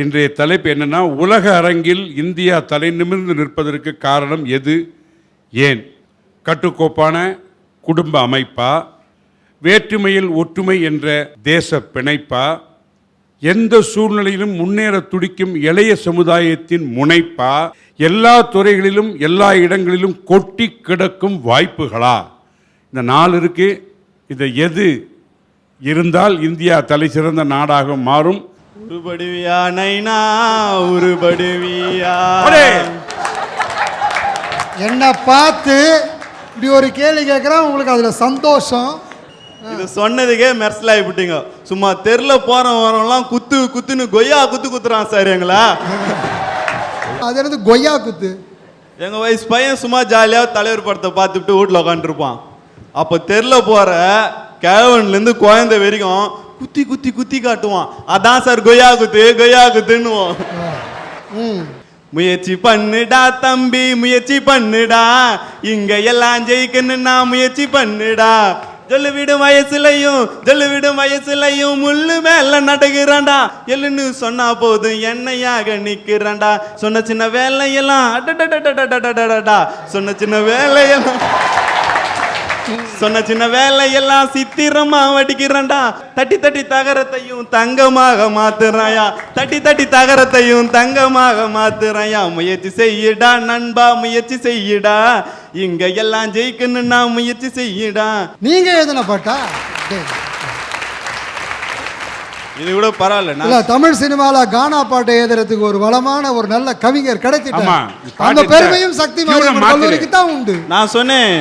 இன்றைய தலைப்பு என்னென்னா உலக அரங்கில் இந்தியா தலை நிமிர்ந்து நிற்பதற்கு காரணம் எது? ஏன்? கட்டுக்கோப்பான குடும்ப அமைப்பா? வேற்றுமையில் ஒற்றுமை என்ற தேச பிணைப்பா? எந்த சூழ்நிலையிலும் முன்னேற துடிக்கும் இளைய சமுதாயத்தின் முனைப்பா? எல்லா துறைகளிலும் எல்லா இடங்களிலும் கொட்டி கிடக்கும் வாய்ப்புகளா? இந்த நாள் இருக்கு. இதை எது? இருந்தால் இந்தியா தலை சிறந்த நாடாக மாறும். உருபடுவியா நைனா உருபடுவியா! என்னை பார்த்து இப்படி ஒரு கேள்வி கேட்குறேன் உங்களுக்கு அதில் சந்தோஷம். இது சொன்னதுக்கே மெர்சலாகி விட்டீங்க சும்மா தெருல போறவன் வரவன்லாம் குத்து குத்துன்னு கொய்யா குத்து குத்துறான் சார் எங்களா. அது என்னது கொய்யா குத்து? எங்க வயசு பையன் சும்மா ஜாலியா தலைவர் படத்தை பார்த்துட்டு வீட்டில் உட்காந்துருப்பான் அப்போ தெருல போற கிழவன்ல இருந்து குழந்தை வரைக்கும் குத்தி குத்தி குத்தி காட்டுவான். அதான் சார் கொய்யாகுது கொய்யாகுதுன்னுவோம் கொய்யா முயற்சி பண்ணுடா தம்பி முயற்சி பண்ணுடா. இங்க எல்லாம் ஜெயிக்கணும்னா முயற்சி பண்ணுடா. ஜல்லுவிடும் வயசுலையும் ஜல்லுவிடும் வயசுலையும் முள்ளு மேல நடக்கிறான்டா எல்லுன்னு சொன்னா போதும் என்னையாக நிக்கிறான்டா. சொன்ன சின்ன வேலையெல்லாம் சொன்ன சின்ன வேலையெல்லாம் சொன்ன சின்ன வேலையெல்லாம் சித்திரமா வடிக்கிறான்டா. தட்டி தட்டி தகரத்தையும் தங்கமாக மாத்துறாயா. தட்டி தட்டி தகரத்தையும் தங்கமாக மாத்துறாயா. முயற்சி செய்யுடா நண்பா முயற்சி செய்யுடா. இங்க எல்லாம் ஜெயிக்கணும்னா முயற்சி செய்யுடா. நீங்க எழுதின பாட்டா. இது கூட பரவாயில்ல இல்ல தமிழ் சினிமால கானா பாட்டை எழுதுறதுக்கு ஒரு வளமான ஒரு நல்ல கவிஞர் பாட்டு அந்த. பெருமையும் சக்தி. கல்லூரிக்கு தான் உண்டு. நான் சொன்னேன்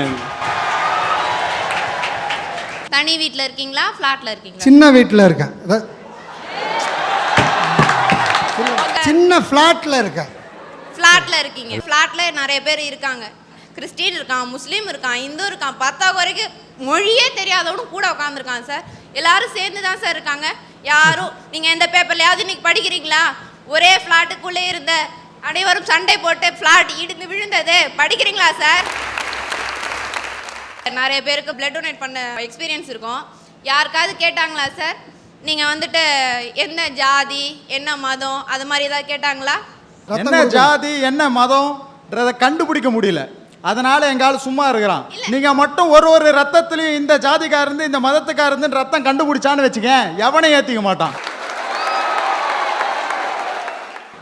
தனி வீட்ல இருக்கீங்களா? ஃப்ளாட்ல இருக்கீங்களா? சின்ன வீட்டில் இருக்கேன். சின்ன ஃப்ளாட்ல இருக்கேன். ஃப்ளாட்ல இருக்கீங்க. ஃப்ளாட்ல நிறைய பேர் இருக்காங்க. கிறிஸ்டின் இருக்கான் முஸ்லீம் இருக்கான் இந்து இருக்கான் பத்தா வரைக்கும் மொழியே தெரியாதவனும் கூட உட்காந்துருக்கான் சார். எல்லாரும் சேர்ந்து தான் சார் இருக்காங்க. யாரும் நீங்க எந்த பேப்பர்லயாவது இன்னைக்கு படிக்கிறீங்களா? ஒரே ஃப்ளாட்டுக்குள்ளே இருந்த அனைவரும் சண்டை போட்டு ஃப்ளாட் இடிந்து விழுந்தது. படிக்கிறீங்களா சார்? நிறைய பேருக்கு பிளட் டொனேட் பண்ண எக்ஸ்பீரியன்ஸ் இருக்கும். யாருக்காவது கேட்டாங்களா சார் நீங்கள் வந்துட்டு என்ன ஜாதி என்ன மதம் அது மாதிரி ஏதாவது கேட்டாங்களா? என்ன. ஜாதி என்ன மதம்ன்றத கண்டுபிடிக்க முடியல. அதனால எங்கால சும்மா இருக்கிறான். நீங்க மட்டும் ஒரு ஒரு ரத்தத்திலையும் இந்த ஜாதிக்காரந்து இந்த மதத்துக்காரந்து ரத்தம் கண்டுபிடிச்சான்னு வச்சுக்க எவனையும் ஏத்திக்க மாட்டான்.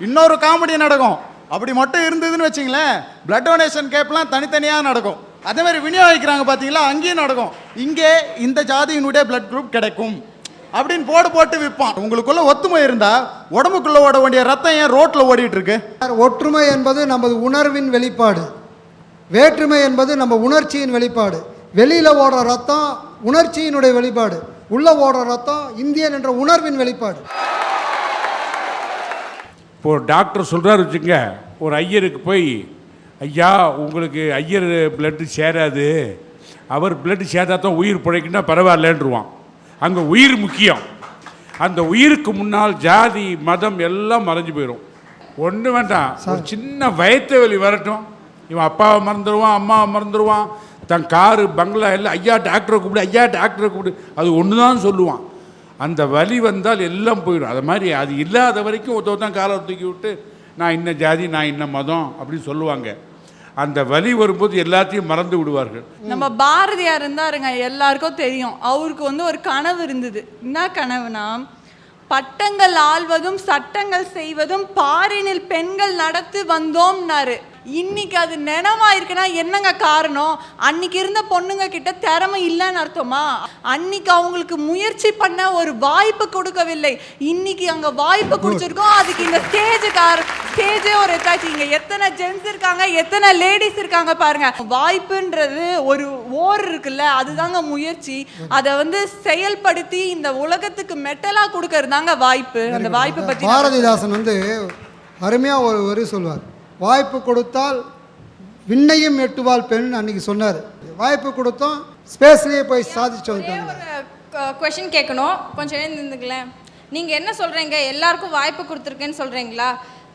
இன்னொரு காமெடி நடக்கும். அப்படி மட்டும் இருந்ததுன்னு வச்சுங்களேன் பிளட் டொனேஷன் கேப்லாம் தனித்தனியாக நடக்கும். அதே மாதிரி விநியோகிக்கிறாங்க பார்த்தீங்களா அங்கேயும் நடக்கும். இங்கே இந்த ஜாதியினுடைய பிளட் குரூப் கிடைக்கும். அப்படின்னு போடு போட்டு விற்பான் உங்களுக்குள்ள ஒத்துமை இருந்தா உடம்புக்குள்ள ஓட வேண்டிய ரத்தம் ஏன் ரோட்ல ஓடிட்டு இருக்கு? ஒற்றுமை என்பது நமது உணர்வின் வெளிப்பாடு. வேற்றுமை என்பது நம்ம உணர்ச்சியின் வெளிப்பாடு. வெளியில ஓடுற ரத்தம் உணர்ச்சியினுடைய வெளிப்பாடு. உள்ள ஓடுற ரத்தம் இந்தியன் என்ற உணர்வின் வெளிப்பாடு. இப்போ டாக்டர் சொல்கிறாரு வச்சுங்க ஒரு ஐயருக்கு போய் ஐயா உங்களுக்கு ஐயர் பிளட்டு சேராது. அவர் பிளட்டு சேர்த்தா தான் உயிர் பிழைக்குன்னா பரவாயில்லன்றுவான். அங்கே உயிர் முக்கியம். அந்த உயிருக்கு முன்னால் ஜாதி மதம் எல்லாம் மறைஞ்சு போயிடும் ஒன்று வேண்டாம். ஒரு சின்ன வயத்த வலி வரட்டும். இவன் அப்பாவை மறந்துடுவான் அம்மாவை மறந்துடுவான் தன் காரு பங்களா எல்லாம் ஐயா டாக்டரை கூப்பிடு ஐயா டாக்டரை கூப்பிடு. அது ஒன்று தான் சொல்லுவான். அந்த வலி வந்தால் எல்லாம் போயிடும். அது மாதிரி அது இல்லாத வரைக்கும் ஒருத்தர் காலை தூக்கி விட்டு நான் இன்ன ஜாதி நான் இன்ன மதம் அப்படின்னு சொல்லுவாங்க. அந்த வலி வரும்போது எல்லாத்தையும் மறந்து விடுவார்கள். நம்ம பாரதியார் இருந்தாருங்க எல்லாருக்கும் தெரியும். அவருக்கு வந்து ஒரு கனவு இருந்தது. என்ன கனவுனா பட்டங்கள் ஆள்வதும் சட்டங்கள் செய்வதும் பாரினில் பெண்கள் நடத்தி வந்தோம்னாரு. இன்னைக்கு அது நினைவா இருக்குன்னா என்னங்க காரணம்? அன்னைக்கு இருந்த பொண்ணுங்க கிட்ட திறமை இல்லைன்னு அர்த்தமா? அன்னைக்கு அவங்களுக்கு முயற்சி பண்ண ஒரு வாய்ப்பு கொடுக்கவில்லை. இன்னைக்கு அங்க வாய்ப்பு கொடுத்துருக்கோம். அதுக்கு இந்த ஸ்டேஜ் கார ஸ்டேஜே ஒரு எத்தாச்சு இங்க எத்தனை ஜென்ஸ் இருக்காங்க? எத்தனை லேடிஸ் இருக்காங்க பாருங்க. வாய்ப்புன்றது ஒரு ஓர் இருக்குல்ல? அதுதாங்க முயற்சி. அதை வந்து செயல்படுத்தி இந்த உலகத்துக்கு மெட்டலா கொடுக்கறதாங்க வாய்ப்பு. அந்த வாய்ப்பை பத்தி பாரதிதாசன் வந்து அருமையா ஒரு வரி சொல்வார். வாய்ப்பு கொடுத்தால் விண்ணையும் எட்டுவாள் பெண் அன்னைக்கு சொன்னார். வாய்ப்பு கொடுத்தோம் ஸ்பேஸ்லேயே போய் சாதிச்சு வந்துட்டாங்க கொஷின் கேட்கணும். கொஞ்சம் எழுந்து நின்றுங்களேன் நீங்கள் என்ன சொல்கிறீங்க எல்லாருக்கும் வாய்ப்பு கொடுத்துருக்கேன்னு சொல்கிறீங்களா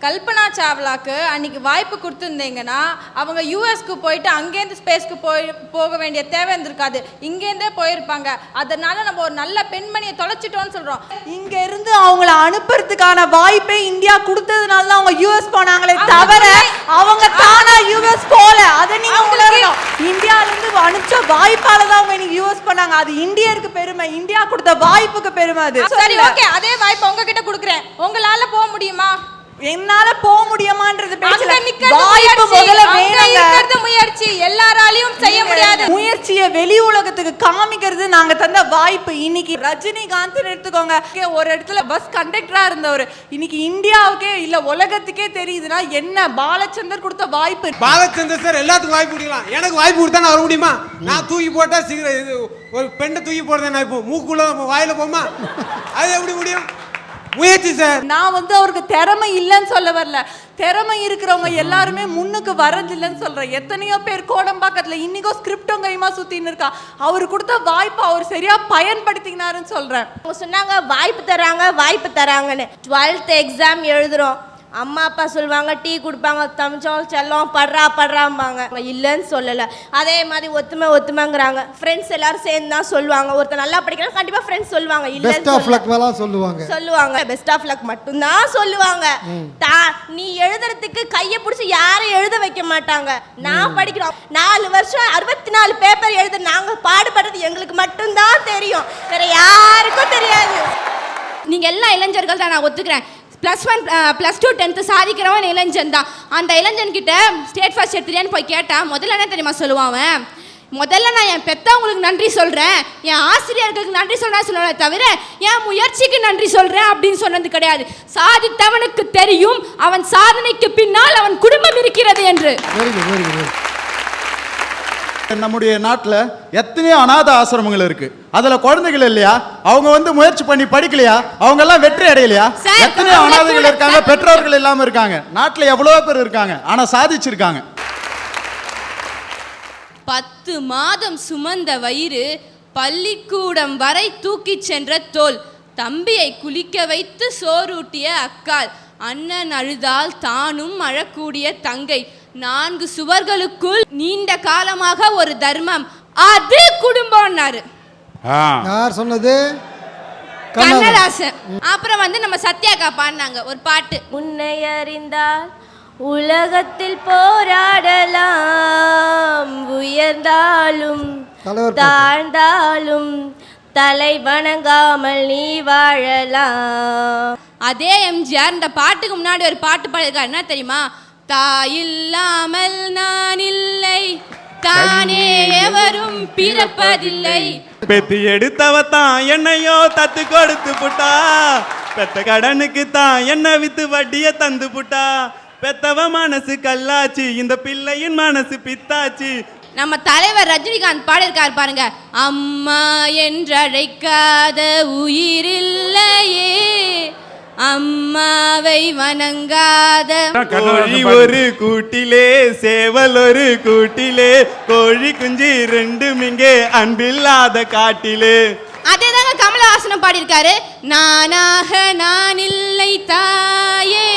கல்பனா சாவ்லாக்கு அன்னைக்கு வாய்ப்பு கொடுத்துருந்தீங்கன்னா அவங்க யூஎஸ்க்கு போயிட்டு அங்கேருந்து ஸ்பேஸ்க்கு போய் போக வேண்டிய தேவை இருந்திருக்காது. இங்கேருந்தே போயிருப்பாங்க. அதனால நம்ம ஒரு நல்ல பெண்மணியை தொலைச்சிட்டோம்னு சொல்றோம். இங்க இருந்து அவங்கள அனுப்புறதுக்கான வாய்ப்பே இந்தியா கொடுத்ததுனால தான் அவங்க யூஎஸ் போனாங்களே தவிர அவங்க தானா யூஎஸ் போல அதை நீங்க உணரணும். இந்தியால இருந்து அனுப்பிச்ச வாய்ப்பால தான் அவங்க இன்னைக்கு யூஎஸ் பண்ணாங்க. அது இந்தியருக்கு பெருமை. இந்தியா கொடுத்த வாய்ப்புக்கு பெருமை அது. சரி ஓகே. அதே வாய்ப்பு உங்ககிட்ட கொடுக்குறேன். உங்களால போக முடியுமா? என்னால போக முடியுமான்றது பேசல வாய்ப்பு முதல்ல வேணுங்க. இருக்கிறது முயற்சி. எல்லாராலையும் செய்ய முடியாது. முயற்சியை வெளி உலகத்துக்கு காமிக்கிறது நாங்க தந்த வாய்ப்பு இன்னைக்கு. ரஜினிகாந்த் எடுத்துக்கோங்க. ஒரு இடத்துல பஸ் கண்டக்டரா இருந்தவர். இன்னைக்கு இந்தியாவுக்கே இல்ல உலகத்துக்கே தெரியுதுன்னா என்ன பாலச்சந்தர் கொடுத்த வாய்ப்பு? பாலச்சந்தர் சார் எல்லாத்துக்கும் வாய்ப்பு கொடுக்கலாம். எனக்கு வாய்ப்பு கொடுத்தா நான் வர முடியுமா? நான் தூக்கி போட்டா இது ஒரு பெண்ணை தூக்கி போடுறேன் நான் இப்போ. மூக்குள்ள வாயில போமா அது எப்படி முடியும்? முயற்சி சார் நான் வந்து அவருக்கு திறமை இல்லைன்னு சொல்ல வரல. திறமை இருக்கிறவங்க எல்லாருமே முன்னுக்கு வரதில்லைன்னு சொல்றேன். எத்தனையோ பேர் கோடம்பாக்கத்துல இன்னைக்கும் ஸ்கிரிப்டும் கைமா சுத்தின்னு இருக்கா. அவர் கொடுத்த வாய்ப்பை அவர் சரியா பயன்படுத்தினாருன்னு சொல்றேன். அவங்க சொன்னாங்க வாய்ப்பு தராங்க வாய்ப்பு தராங்கன்னு. டுவெல்த் எக்ஸாம் எழுதுறோம். அம்மா அப்பா சொல்லுவாங்க டீ கொடுப்பாங்க தமிச்சம் செல்லம் படுறா படுறாம்பாங்க. இல்லைன்னு சொல்லலை. அதே மாதிரி ஒத்துமை ஒத்துமைங்கிறாங்க. ஃப்ரெண்ட்ஸ் எல்லாரும் சேர்ந்து தான் சொல்லுவாங்க. ஒருத்தர் நல்லா படிக்கிறாங்க கண்டிப்பாக ஃப்ரெண்ட்ஸ் சொல்லுவாங்க. பெஸ்ட் இல்லைன்னு சொல்லுவாங்க. சொல்லுவாங்க. பெஸ்ட் ஆஃப் லக் மட்டும்தான் சொல்லுவாங்க. தா நீ எழுதுறதுக்கு கையை பிடிச்சி யாரும் எழுத வைக்க மாட்டாங்க. நான் படிக்கிறோம். நாலு வருஷம் அறுபத்தி நாலு பேப்பர் எழுத நாங்க பாடுபடுறது எங்களுக்கு மட்டும்தான் தெரியும். வேற யாருக்கும் தெரியாது. நீங்க எல்லா இளைஞர்கள் தான் நான் ஒத்துக்கிறேன். Plus one plus two tenth சாதிக்கிறவன் இளைஞன் தான். அந்த இளைஞன்கிட்ட ஸ்டேட் ஃபர்ஸ்ட் எடுத்துறியான்னு போய் கேட்டால் முதல்ல என்ன தெரியுமா சொல்லுவான் அவன்? முதல்ல நான் என் பெத்தவங்களுக்கு நன்றி சொல்கிறேன் என் ஆசிரியர்களுக்கு நன்றி சொல்கிறேன் சொல்லுவேன் தவிர என் முயற்சிக்கு நன்றி சொல்கிறேன் அப்படின்னு சொன்னது கிடையாது. சாதித்தவனுக்கு தெரியும் அவன் சாதனைக்கு பின்னால் அவன் குடும்பம் இருக்கிறது என்று. நம்முடைய நாட்டில் எத்தனையோ அநாத ஆசிரமங்கள் இருக்கு. அதுல குழந்தைகள் இல்லையா? அவங்க வந்து முயற்சி பண்ணி படிக்கலையா? அவங்க எல்லாம் வெற்றி அடையலையா? எத்தனையோ கூட- இருக்காங்க பெற்றோர்கள் இல்லாம இருக்காங்க. நாட்டுல எவ்வளவோ பேர் இருக்காங்க ஆனா சாதிச்சிருக்காங்க. பத்து மாதம் சுமந்த வயிறு பள்ளிக்கூடம் வரை தூக்கிச் சென்ற தோல். தம்பியை குளிக்க வைத்து சோறூட்டிய அக்காள். அண்ணன் அழுதால் தானும் அழக்கூடிய தங்கை. நான்கு சுவர்களுக்குள் நீண்ட காலமாக ஒரு தர்மம். அது குடும்பம்னாரு. ஆ. யார் சொன்னது? கண்ணதாசன். அப்புறம் வந்து நம்ம சத்யாக்கா பாடினாங்க ஒரு பாட்டு. உன்னை அறிந்தால் உலகத்தில் போராடலாம். உயர்ந்தாலும். தாழ்ந்தாலும் தலை வணங்காமல் நீ வாழலாம். அதே எம்ஜிஆர் இந்த பாட்டுக்கு முன்னாடி ஒரு பாட்டு பாடியிருக்காரு. என்ன தெரியுமா? தாயில்லாமல் நான் இல்லை தானே எவரும் பிறப்பதில்லை. பெத்து எடுத்தவ தான் என்னையோ தத்து கொடுத்து புட்டா. பெத்த கடனுக்கு தான் என்ன வித்து வட்டிய தந்து புட்டா. பெத்தவ மனசு கல்லாச்சு இந்த பிள்ளையின் மனசு பித்தாச்சு. நம்ம தலைவர் ரஜினிகாந்த் பாடியிருக்காரு பாருங்க. அம்மா என்றழைக்காத உயிரில்லையே. அம்மாவை வணங்காத. கோழி. ஒரு கூட்டிலே சேவல் ஒரு கூட்டிலே கோழி குஞ்சு ரெண்டும் இங்கே அன்பில்லாத காட்டிலே. அதேதாங்க கமலஹாசனம் பாடியிருக்காரு. நானாக நான் இல்லை தாயே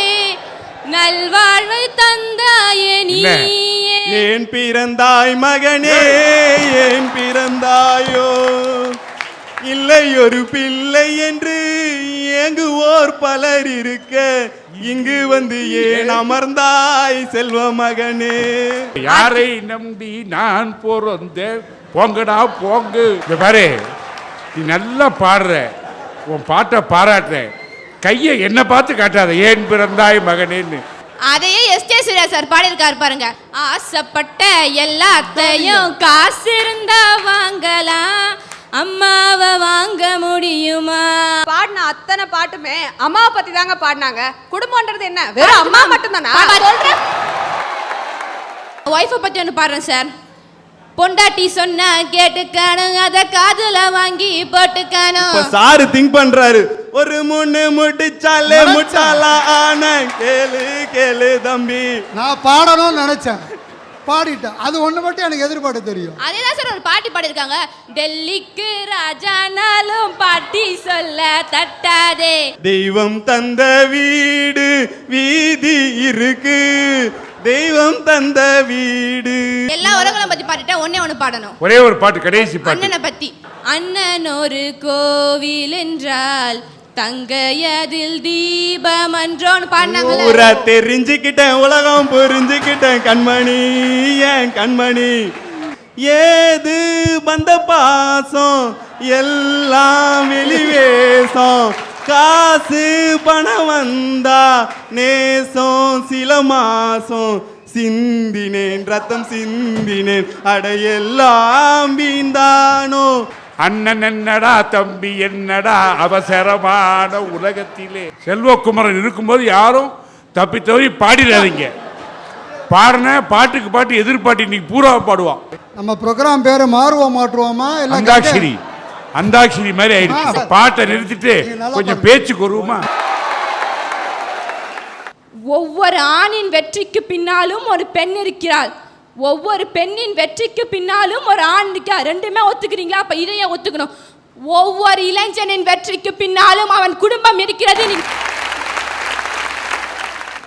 நல்வாழ்வை தந்தாயே. நீயே. ஏன் பிறந்தாய் மகனே? ஏன் பிறந்தாயோ? இல்லை ஒரு பிள்ளை என்று ஏங்குவோர் பலர் இருக்க இங்கு வந்து ஏன் அமர்ந்தாய் செல்வ மகனே? யாரை நம்பி நான் பிறந்தேன்? போங்கடா போங்கு. இந்த பாரு நீ நல்லா பாடுற. உன் பாட்டை பாராட்டுற. கையை என்ன பார்த்து காட்டாத ஏன் பிறந்தாய் மகனேன்னு. அதையே எஸ்டே சூர்யா சார் பாடியிருக்காரு பாருங்க. ஆசைப்பட்ட எல்லாத்தையும் காசு இருந்தா வாங்கலாம். அம்மாவை வாங்க முடியுமா? அத்தனை பாட்டுமே அம்மாவை பத்தி தாங்க பாடினாங்க. குடும்பம்ன்றது என்ன? வெறும் அம்மா மட்டும்தானா? சொல்றேன். ஒய்ஃபை பத்தி ஒன்று பாடுறேன் சார் பொண்டாட்டி சொன்ன கேட்டுக்கணும் அதை காதுல வாங்கி போட்டுக்கணும் இப்ப சாரு திங்க் பண்றாரு. ஒரு முன்னு முட்டிச்சாலே முட்டாளா ஆன கேளு கேளு தம்பி. நான் பாடணும்னு நினைச்சேன். பாடிட்டேன். அது ஒன்று மட்டும் எனக்கு எதிர்பார்த்து தெரியும். அதே தான் சார் ஒரு பாட்டி பாடியிருக்காங்க. டெல்லிக்கு ராஜானாலும் பாட்டி சொல்ல தட்டாதே. தெய்வம் தந்த வீடு வீதி இருக்கு. தெய்வம் தந்த வீடு. எல்லா உலகங்களும் பத்தி பாடிட்டா ஒன்னே ஒன்று பாடணும். ஒரே ஒரு பாட்டு கடைசி பாட்டு. அண்ணனை பத்தி. அண்ணன் ஒரு கோவில் என்றால் தங்கையதில் தீபம் அன்றோன்னு பாடினாங்கல்ல தெரிஞ்சுக்கிட்டேன் உலகம் புரிஞ்சுக்கிட்டேன் கண்மணி ஏன் கண்மணி? ஏது வந்த பாசம்? எல்லாம் வெளிவேசம். காசு பணம் வந்தா நேசம் சில மாசம். சிந்தினேன் ரத்தம் சிந்தினேன் அடையெல்லாம் வீந்தானோ அண்ணன் என்னடா தம்பி என்னடா அவசரமான உலகத்திலே? செல்வக்குமரன் இருக்கும்போது யாரும் தப்பி தவறி பாடிடாதீங்க. பாடின பாட்டுக்கு பாட்டு எதிர்பாட்டு இன்னைக்கு பூரா பாடுவான். நம்ம ப்ரோக்ராம் பேரை மாறுவோம் மாற்றுவோமா? இல்லை அந்தாக்ஷரி. அந்தாக்ஷரி மாதிரி ஆயிடுச்சு. பாட்டை நிறுத்திட்டு கொஞ்சம். பேச்சுக்கு வருவோமா? ஒவ்வொரு ஆணின் வெற்றிக்கு பின்னாலும் ஒரு பெண் இருக்கிறாள். ஒவ்வொரு பெண்ணின் வெற்றிக்கு பின்னாலும் ஒரு ஆண் ரெண்டுமே ஒத்துக்கிறீங்களா? அப்ப இதையே ஒத்துக்கணும். ஒவ்வொரு இளைஞனின் வெற்றிக்கு பின்னாலும் அவன் குடும்பம் இருக்கிறது. நீ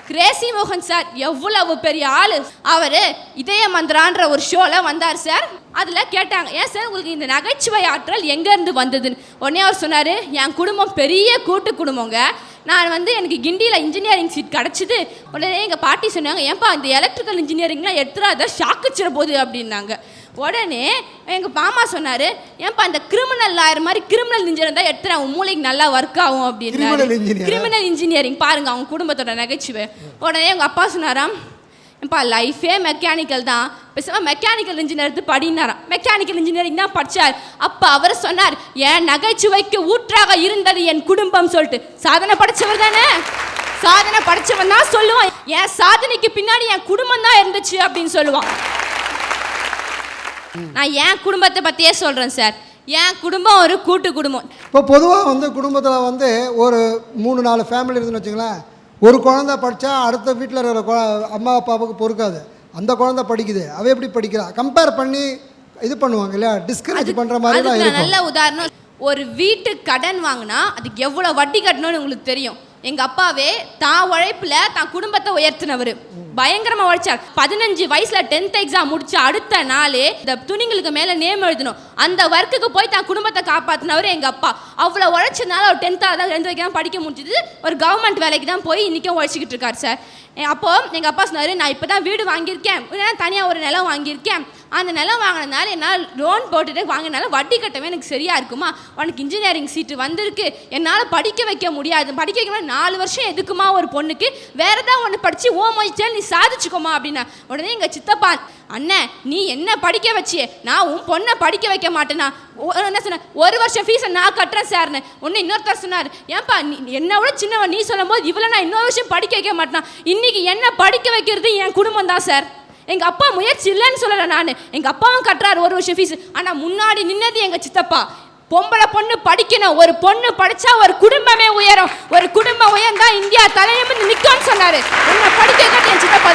கிரேசி மோகன் சார் எவ்வளவு பெரிய ஆளு. அவரு இதய மந்திரான்ற ஒரு ஷோல வந்தார் சார். அதுல கேட்டாங்க ஏன் சார் உங்களுக்கு இந்த நகைச்சுவை ஆற்றல் எங்க இருந்து வந்ததுன்னு? உடனே அவர் சொன்னாரு என் குடும்பம் பெரிய கூட்டு குடும்பங்க. நான் வந்து எனக்கு கிண்டியில் இன்ஜினியரிங் சீட் கிடச்சிது. உடனே எங்கள் பாட்டி சொன்னாங்க ஏன்பா இந்த எலக்ட்ரிக்கல் இன்ஜினியரிங்லாம் எடுத்துறாத ஷாக்குச்சிட போகுது அப்படின்னாங்க. உடனே எங்கள் மாமா சொன்னார் ஏன்பா இந்த கிரிமினல் லாயர் மாதிரி கிரிமினல் இன்ஜினியர் தான் எடுத்துறேன் உன் மூளைக்கு நல்லா ஒர்க் ஆகும் engineer. கிரிமினல் இன்ஜினியரிங் பாருங்க அவங்க குடும்பத்தோட நகைச்சுவை. உடனே எங்கள் அப்பா சொன்னாராம் ஏன்பா லைஃபே மெக்கானிக்கல் தான். பேசாமல் மெக்கானிக்கல் இன்ஜினியர் எடுத்து படினாராம் மெக்கானிக்கல் இன்ஜினியரிங் தான் படிச்சார். அப்போ அவர் சொன்னார் என் நகைச்சுவைக்கு ஊற்றாக இருந்தது என் குடும்பம் சொல்லிட்டு. சாதனை படைச்சவர் தானே? சாதனை படைச்சவன் தான் சொல்லுவான். என் சாதனைக்கு பின்னாடி என் குடும்பம் தான் இருந்துச்சு அப்படின்னு சொல்லுவான். நான் என் குடும்பத்தை பற்றியே சொல்கிறேன் சார். என் குடும்பம் ஒரு கூட்டு குடும்பம். இப்போ பொதுவாக வந்து குடும்பத்தில் வந்து ஒரு மூணு நாலு ஃபேமிலி இருந்துன்னு வச்சுங்களேன் ஒரு குழந்தை படித்தா அடுத்த வீட்டில் இருக்கிற குழ- அம்மா அப்பாவுக்கு பொறுக்காது. அந்த குழந்தை படிக்குது. அவ எப்படி படிக்கிறா? கம்பேர் பண்ணி இது பண்ணுவாங்க இல்லையா? டிஸ்கரேஜ் பண்ணுற மாதிரி தான் அதுக்கு நான் இருக்கும். நல்ல உதாரணம் ஒரு வீட்டு கடன் வாங்கினா அதுக்கு எவ்வளோ வட்டி கட்டணும்னு உங்களுக்கு தெரியும். எங்க அப்பாவே தான் உழைப்புல தான் குடும்பத்தை உயர்த்தினவர். பயங்கரமா உழைச்சார் பதினஞ்சு வயசுல டென்த் எக்ஸாம் முடிச்சு அடுத்த நாளே இந்த துணிங்களுக்கு மேல நேம் எழுதணும். அந்த ஒர்க்குக்கு போய் தான் குடும்பத்தை காப்பாத்தினவர் எங்க அப்பா. அவ்வளோ உழைச்சதுனால அவர் டென்த்தாக தான் டென்த் வரைக்கும் தான் படிக்க முடிஞ்சது. ஒரு கவர்மெண்ட் வேலைக்கு தான் போய் இன்னைக்கும் உழைச்சிக்கிட்டு இருக்கார் சார் அப்போ எங்க அப்பா சொன்னாரு நான் இப்போ தான் வீடு வாங்கியிருக்கேன். இல்லைன்னா தனியாக ஒரு நிலம் வாங்கியிருக்கேன். அந்த நிலம் வாங்கினதுனால என்னால் லோன் போட்டுட்டு வாங்கினால வட்டி கட்டவே எனக்கு சரியா இருக்குமா? உனக்கு இன்ஜினியரிங் சீட்டு வந்திருக்கு. என்னால் படிக்க வைக்க முடியாது. படிக்க வைக்க நாலு வருஷம் எதுக்குமா ஒரு பொண்ணுக்கு? வேற ஏதாவது ஒன்று படிச்சு ஓ மொழிச்சால் நீ சாதிச்சுக்கோமா அப்படின்னா உடனே எங்கள் சித்தப்பா அண்ணன் நீ என்ன படிக்க வச்சியே? நான் உன் பொண்ணை படிக்க வைக்க மாட்டேனா? ஒ- என்ன சொன்ன? ஒரு வருஷம் ஃபீஸை நான் கட்டுறேன் சார்னு ஒன்று இன்னொருத்தர் சொன்னார் ஏன்பா நீ என்னை விட சின்னவன் நீ சொல்லும் போது இவ்வளோ நான் இன்னொரு வருஷம் படிக்க வைக்க மாட்டேனா? இன்னைக்கு என்ன படிக்க வைக்கிறது என் குடும்பம் தான் சார் எங்கள் அப்பா முயற்சி இல்லைன்னு சொல்லலை நான். எங்கள் அப்பாவும் கட்டுறாரு ஒரு வருஷம் ஃபீஸ் ஆனால் முன்னாடி நின்னது எங்கள் சித்தப்பா. பொம்பளை பொண்ணு படிக்கணும். ஒரு பொண்ணு படிச்சா ஒரு குடும்பமே உயரும். ஒரு குடும்ப உயர்ந்தா இந்தியா தலையமின்னு நிற்கும்னு சொன்னாரு. உன்னை படிக்க என் சித்தப்பா